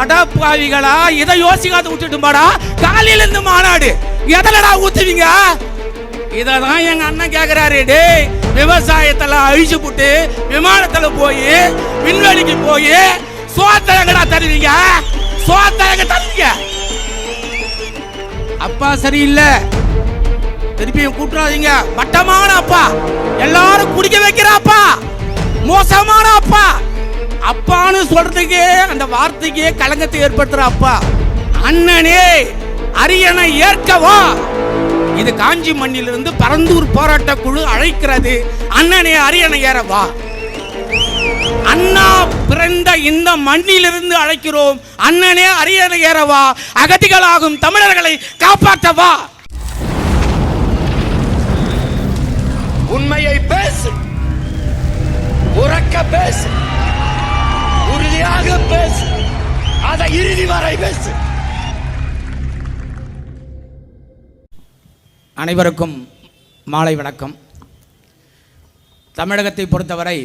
அடப்பாவிகளா? இதை யோசிக்காத விட்டுட்டும்பாடா? காலையில இருந்து மாநாடு. எதலடா ஊத்துவீங்க? இததான் எங்க அண்ணன் கேக்குறாரு டேய் விவசாயத்துல அழிச்சு போட்டு விமானத்துல போய் விண்வெளிக்கு போய் சோத்தை தருவீங்க? சோத்தை எங்க தருவீங்க? அப்பா சரியில்லை. திருப்பியும் கூட்டுறாதீங்க மட்டமான அப்பா. எல்லாரும் குடிக்க வைக்கிற அப்பா. மோசமான அப்பா. சொல்றதுக்கு அந்த வார்த்தைக்கே கலங்கத்தை ஏற்படுத்துற அப்பா. அண்ணனே அரியணை ஏற்கவா? இது காஞ்சி மண்ணிலிருந்து பரந்தூர் போராட்ட குழு அழைக்கிறது. அண்ணனே அரியணை ஏறவா அண்ணா பிறந்த இந்த மண்ணிலிருந்து அழைக்கிறோம். அண்ணனே அரியணை ஏறவா அகதிகளாகும் தமிழர்களை காப்பாற்றவா உண்மையை பேசு. உறக்க பேசு. பேசு அதை இறுதி வரை பேசு அனைவருக்கும் மாலை வணக்கம். தமிழகத்தை பொறுத்தவரை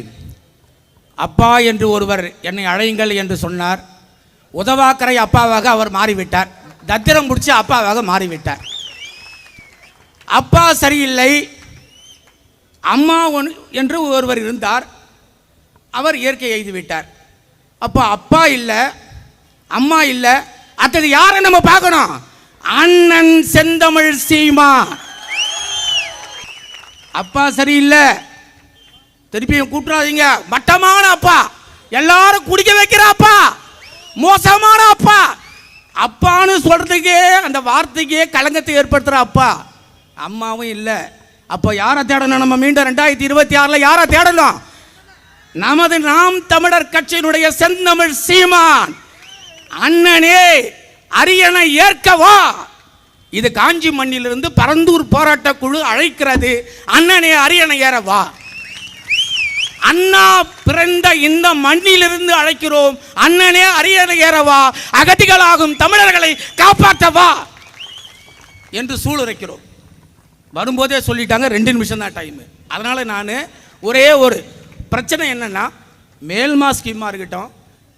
அப்பா என்று ஒருவர் என்னை அழையுங்கள் என்று சொன்னார். உதவாக்கரை அப்பாவாக அவர் மாறிவிட்டார். தத்திரம் பிடிச்சி அப்பாவாக மாறிவிட்டார். அப்பா சரியில்லை. அம்மா ஒன் என்று ஒருவர் இருந்தார். அவர் இயற்கை எய்துவிட்டார். அப்போ அப்பா இல்லை அம்மா இல்லை அடுத்தது யாரை நம்ம பார்க்கணும்? அண்ணன் செந்தமிழ் சீமா. அப்பா சரியில்லை. திருப்பியும் கூட்டுறாதீங்க. மட்டமான அப்பா. எல்லாரும் குடிக்க வைக்கிற அப்பா. மோசமான அப்பா. அப்பான்னு சொல்றதுக்கே அந்த வார்த்தைக்கே கலங்கத்தை ஏற்படுத்துகிற அப்பா. அம்மாவும் இல்லை. அப்போ யாரை தேடணும்? நம்ம மீண்டும் ரெண்டாயிரத்தி இருபத்தி ஆறில் யாரை தேடணும்? நமது நாம் தமிழர் கட்சியினுடைய செந்தமிழ் சீமான் அண்ணனே அரியணை ஏற்கவா? இது காஞ்சி மண்ணிலிருந்து பரந்தூர் போராட்ட குழு அழைக்கிறது. அண்ணனே அரியணை ஏறவா அண்ணா பிறந்த இந்த மண்ணிலிருந்து அழைக்கிறோம். அண்ணனே அரியணை ஏறவா அகதிகளாகும் தமிழர்களை காப்பாற்றவா என்று சூளுரைக்கிறோம். வரும்போதே சொல்லிட்டாங்க ரெண்டு நிமிஷம் தான் டைம் அதனால நான் ஒரே ஒரு பிரச்சனை என்னென்னா மேல்மா ஸ்கீமாக இருக்கட்டும்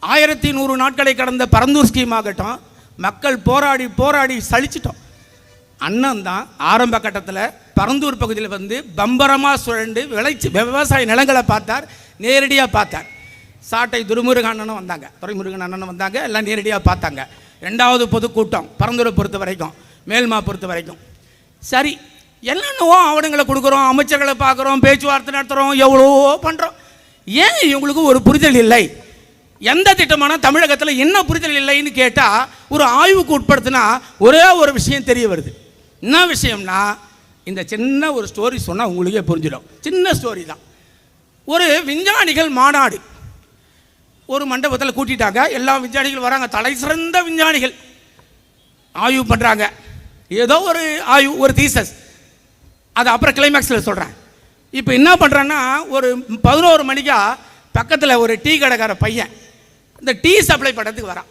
ஆயிரத்தி நூறு நாட்களை கடந்த பரந்தூர் ஸ்கீம் ஆகட்டும் மக்கள் போராடி போராடி சலிச்சிட்டோம். அண்ணன் தான் ஆரம்ப கட்டத்தில் பரந்தூர் பகுதியில் வந்து பம்பரமாக சுழண்டு விளைச்சி விவசாய நிலங்களை பார்த்தார் நேரடியாக பார்த்தார். சாட்டை துருமுருக அண்ணனும் வந்தாங்க. துறைமுருகன் அண்ணனும் வந்தாங்க எல்லாம் நேரடியாக பார்த்தாங்க. ரெண்டாவது பொதுக்கூட்டம் பரந்தூரை பொறுத்த வரைக்கும் மேல்மா பொறுத்த வரைக்கும். சரி என்னென்னவோ ஆவணங்களை கொடுக்குறோம் அமைச்சர்களை பார்க்குறோம் பேச்சுவார்த்தை நடத்துகிறோம் எவ்வளவோ பண்ணுறோம் ஏன் இவங்களுக்கு ஒரு புரிதல் இல்லை? எந்த திட்டமான தமிழகத்தில் என்ன புரிதல் இல்லைன்னு கேட்டால் ஒரு ஆய்வுக்கு உட்படுத்தினா ஒரே ஒரு விஷயம் தெரிய வருது. என்ன விஷயம்னா இந்த சின்ன ஒரு ஸ்டோரி சொன்னால் உங்களுக்கே புரிஞ்சிடும். சின்ன ஸ்டோரி தான். ஒரு விஞ்ஞானிகள் மாநாடு. ஒரு மண்டபத்தில் கூட்டிட்டாங்க. எல்லா விஞ்ஞானிகள் வராங்க. தலை சிறந்த விஞ்ஞானிகள் ஆய்வு பண்ணுறாங்க ஏதோ ஒரு ஆய்வு ஒரு தீசஸ் அது அப்புறம் கிளைமேக்ஸில் சொல்கிறேன் இப்போ என்ன பண்ணுறேன்னா ஒரு பதினோரு மணிக்கா பக்கத்தில் ஒரு டீ கடைக்கார பையன் இந்த டீ சப்ளை பண்ணுறதுக்கு வரான்.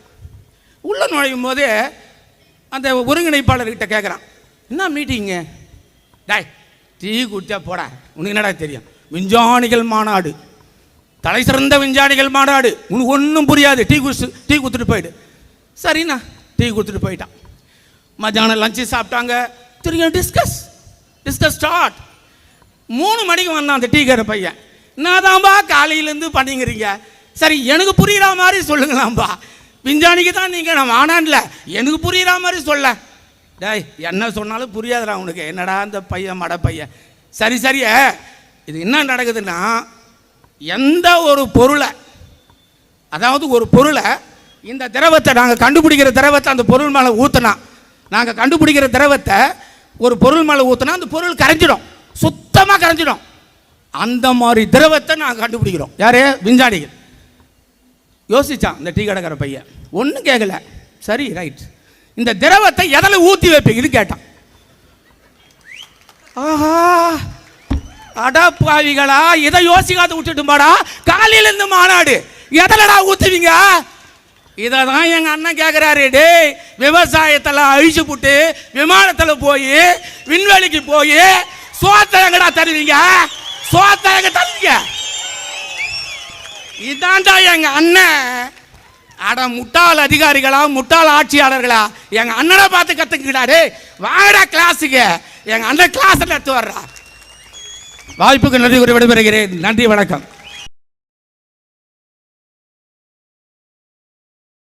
உள்ளே நுழையும் போது அந்த ஒருங்கிணைப்பாளர்கிட்ட கேட்குறான் என்ன மீட்டிங்கு டாய் டீ குடிச்சா போடா உனக்கு என்னடா தெரியும்? விஞ்ஞானிகள் மாநாடு. தலை சிறந்த விஞ்ஞானிகள் மாநாடு. உனக்கு ஒன்றும் புரியாது. டீ குடிச்சு டீ கொடுத்துட்டு போயிடு. சரிண்ணா டீ கொடுத்துட்டு போயிட்டான். மத்தியானம் லஞ்சு சாப்பிட்டாங்க. திரும்ப டிஸ்கஸ் டிஸ்கஸ் ஸ்டார்ட் மூணு மணிக்கு வந்தான் அந்த டீக்கரை பையன். என்னதான்பா காலையிலேருந்து பண்ணிங்கிறீங்க? சரி எனக்கு புரியுற மாதிரி சொல்லுங்களாம்பா. விஞ்ஞானிக்கு தான் நீங்கள் நான் வானான்ல. எனக்கு புரியுற மாதிரி சொல்ல. டேய் என்ன சொன்னாலும் புரியாதுடா உனக்கு. என்னடா அந்த பையன் மட பையன்? சரி சரியே இது என்ன நடக்குதுன்னா எந்த ஒரு பொருளை அதாவது ஒரு பொருளை இந்த திரவத்தை நாங்கள் கண்டுபிடிக்கிற திரவத்தை அந்த பொருள் மேலே ஊற்றினா நாங்கள் கண்டுபிடிக்கிற திரவத்தை ஒரு பொருள் மேலே ஊற்றினா அந்த பொருள் கரைஞ்சிடும். சுத்தமாக கரைஞ்சிடும். அந்த மாதிரி திரவத்தை நாங்கள் கண்டுபிடிக்கிறோம். யார்? விஞ்ஞானிகள். யோசிச்சான் இந்த டீ கடைக்கார பையன். ஒன்றும் கேட்கல சரி ரைட் இந்த திரவத்தை எதில் ஊற்றி வைப்பீங்க இது கேட்டான். ஆஹா! அடப்பாவிகளா இதை யோசிக்காத விட்டுட்டுமாடா காலையில இருந்து மாநாடு. எதலடா ஊத்துவீங்க? இதை தான் எங்க அண்ணன் கேட்குறாரு டே விவசாயத்தில் அழிச்சு போட்டு விமானத்தில் போய் விண்வெளிக்கு போய் சோத்த எங்கடா தருவீங்க சோத்தை எங்க தருவீங்க இதான்டா எங்க அண்ணன். அட முட்டாள் அதிகாரிகளா முட்டாள் ஆட்சியாளர்களா? எங்க அண்ணனை பார்த்து கத்துக்கிட்டாரு வாங்கடா வாடா கிளாஸுக்கு எங்க அண்ணன் கிளாஸ் எடுத்து வர்றா. வாய்ப்புக்கு நன்றி கூறி விடைபெறுகிறேன். நன்றி வணக்கம்.